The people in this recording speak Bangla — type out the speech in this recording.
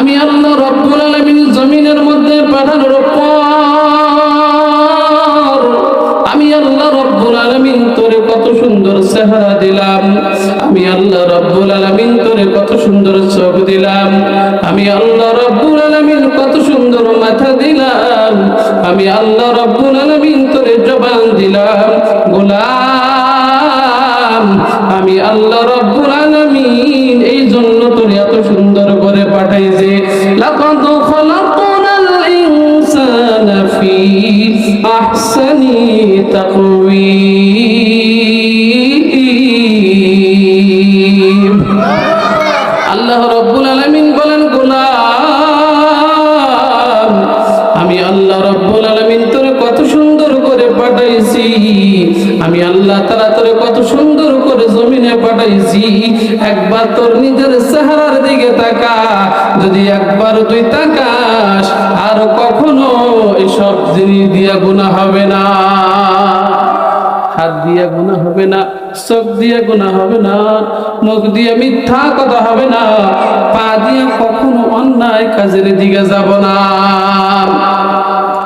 আমি আল্লাহ রব্বুল আলামিন জমিনের মধ্যে পাঠানোর পর আমি আল্লাহ রব্বুল আলামিন তোরে কত সুন্দর চেহারা দিলাম। আমি আল্লাহ রব্বুল আলামিন তোরে কত সুন্দর চোখ দিলাম। আমি আল্লাহ রব্বুল আলামিন কত সুন্দর মাথা দিলাম। আমি আল্লাহ রব্বুল আলামিন তোরে জবান দিলাম, গোলাম, আমি আল্লাহ রব্বুল তাকওয়িম আল্লাহ রব্বুল আলামিন বলেন, গোলাম, আমি আল্লাহ রব্বুল আলামিন তোরে কত সুন্দর করে পাঠাইছি। আমি আল্লাহ তাআলা তোরে কত সুন্দর করে জমিনে পাঠাইছি। একবার তোর নিজের চেহারার দিকে তাকা, যদি একবার তুই তাকাস জিনিস দিয়া গুণা হবে না। হাত দিয়া গুণা হবে না, চোখ দিয়ে গুণা হবে না, মুখ দিয়ে মিথ্যা কথা হবে না, পা দিয়ে কখনো অন্যায় কাজের দিকে যাব না।